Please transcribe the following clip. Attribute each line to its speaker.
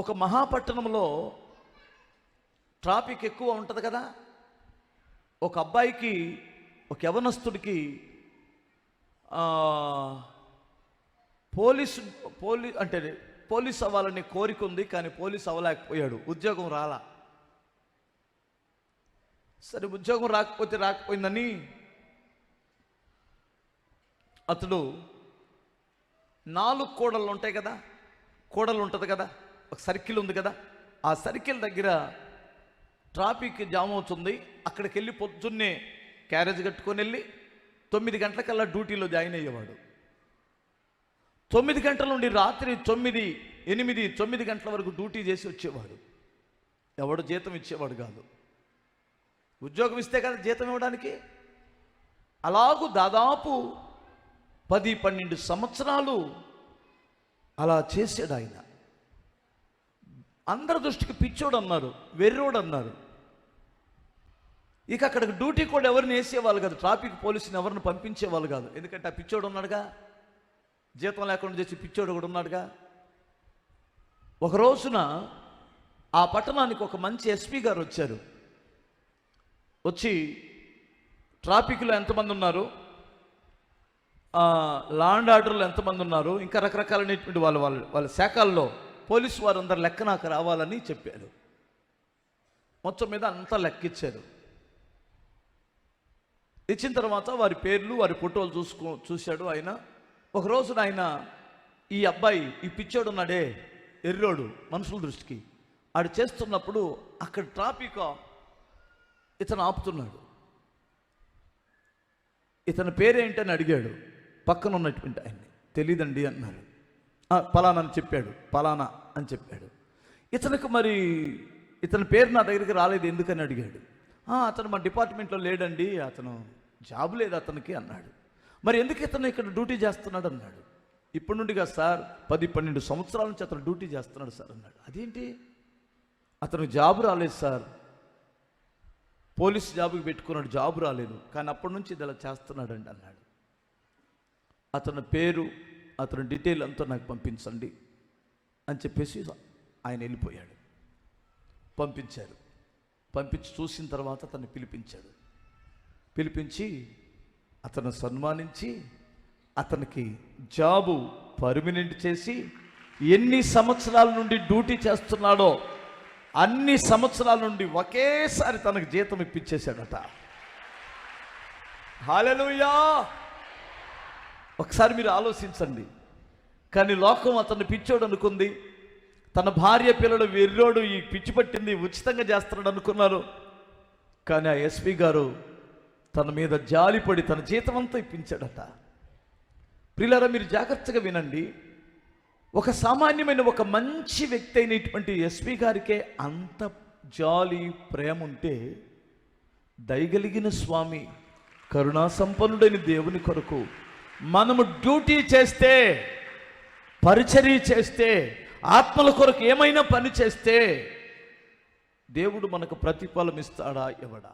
Speaker 1: ఒక మహాపట్టణంలో ట్రాఫిక్ ఎక్కువ ఉంటుంది కదా. ఒక అబ్బాయికి ఒక యవనస్తుడికి పోలీస్ పోలీసు పోలీ అంటే పోలీస్ అవ్వాలని కోరిక ఉంది కానీ పోలీస్ అవ్వలేకపోయాడు. ఉద్యోగం రాలా. సరే ఉద్యోగం రాకపోతే రాకపోయిందని అతడు నాలుగు కోడళ్ళు ఉంటాయి కదా. కూడలు ఉంటుంది కదా. ఒక సర్కిల్ ఉంది కదా ఆ సర్కిల్ దగ్గర ట్రాఫిక్ జామ్ అవుతుంది. అక్కడికి వెళ్ళి పొద్దున్నే క్యారేజ్ కట్టుకొని వెళ్ళి తొమ్మిది గంటలకల్లా డ్యూటీలో జాయిన్ అయ్యేవాడు. తొమ్మిది గంటల నుండి రాత్రి తొమ్మిది ఎనిమిది తొమ్మిది గంటల వరకు డ్యూటీ చేసి వచ్చేవాడు. ఎవడు జీతం ఇచ్చేవాడు కాదు. ఉద్యోగం ఇస్తే కదా జీతం ఇవ్వడానికి. అలాగూ దాదాపు పది పన్నెండు సంవత్సరాలు అలా చేసాడు ఆయన. అందరి దృష్టికి పిచ్చోడు అన్నారు వెర్రోడు అన్నారు. ఇక అక్కడికి డ్యూటీ కూడా ఎవరిని వేసేవాళ్ళు కాదు ట్రాఫిక్ పోలీసుని ఎవరిని పంపించేవాళ్ళు కాదు. ఎందుకంటే ఆ పిచ్చోడు ఉన్నాడుగా. జీతం లేకుండా చేసి పిచ్చోడు కూడా ఉన్నాడుగా. ఒక రోజున ఆ పట్టణానికి ఒక మంచి ఎస్పీ గారు వచ్చారు. వచ్చి ట్రాఫిక్లో ఎంతమంది ఉన్నారు? లాండ్ లా ఆర్డర్లో ఎంతమంది ఉన్నారు? ఇంకా రకరకాలైనటువంటి వాళ్ళ వాళ్ళ వాళ్ళ శాఖల్లో పోలీసు వారు అందరు లెక్క నాకు రావాలని చెప్పారు. మొత్తం మీద అంతా లెక్కిచ్చారు. ఇచ్చిన తర్వాత వారి పేర్లు వారి ఫోటోలు చూసుకో చూశాడు ఆయన. ఒకరోజున ఆయన ఈ అబ్బాయి ఈ పిచ్చోడు ఉన్నాడే ఎర్రోడు మనుషుల దృష్టికి. ఆడు చేస్తున్నప్పుడు అక్కడ ట్రాఫిక్ ఇతను ఆపుతున్నాడు. ఇతని పేరేంటని అడిగాడు. పక్కన ఉన్నటువంటి ఆయన్ని. తెలీదండి అన్నారు. పలానా అని చెప్పాడు పలానా అని చెప్పాడు. ఇతనికి మరి ఇతని పేరు నా దగ్గరికి రాలేదు ఎందుకని అడిగాడు. అతను మా డిపార్ట్మెంట్లో లేడండి అతను జాబ్ లేదు అతనికి అన్నాడు. మరి ఎందుకు ఇతను ఇక్కడ డ్యూటీ చేస్తున్నాడు అన్నాడు. ఇప్పటి నుండిగా సార్ పది పన్నెండు సంవత్సరాల నుంచి అతను డ్యూటీ చేస్తున్నాడు సార్ అన్నాడు. అదేంటి? అతను జాబ్ రాలేదు సార్. పోలీస్ జాబ్కి పెట్టుకున్నాడు జాబ్ రాలేదు. కానీ అప్పటి నుంచి ఇది ఇలా చేస్తున్నాడండి అన్నాడు. అతని పేరు అతను డీటెయిల్ అంతా నాకు పంపించండి అని చెప్పేసి ఆయన వెళ్ళిపోయాడు. పంపించారు. పంపించి చూసిన తర్వాత అతన్ని పిలిపించాడు. పిలిపించి అతను సన్మానించి అతనికి జాబు పర్మినెంట్ చేసి ఎన్ని సంవత్సరాల నుండి డ్యూటీ చేస్తున్నాడో అన్ని సంవత్సరాల నుండి ఒకేసారి తనకు జీతం ఇప్పించేశాడట. హాలెలూయా ఒకసారి మీరు ఆలోచించండి. కానీ లోకం అతన్ని పిచ్చోడు అనుకుంది. తన భార్య పిల్లడు వెర్రోడు ఈ పిచ్చి పట్టింది ఉచితంగా చేస్తున్నాడు అనుకున్నారు. కానీ ఆ ఎస్పీ గారు తన మీద జాలిపడి తన జీతం అంతా ఇప్పించాడట. ప్రియులారా మీరు జాగ్రత్తగా వినండి. ఒక సామాన్యమైన ఒక మంచి వ్యక్తి అయినటువంటి ఎస్పీ గారికే అంత జాలి ప్రేమ ఉంటే దయగలిగిన స్వామి కరుణా సంపన్నుడైన దేవుని కొరకు మనము డ్యూటీ చేస్తే పరిచర్య చేస్తే ఆత్మల కొరకు ఏమైనా పని చేస్తే దేవుడు మనకు ప్రతిఫలం ఇస్తాడా? ఇవ్వడా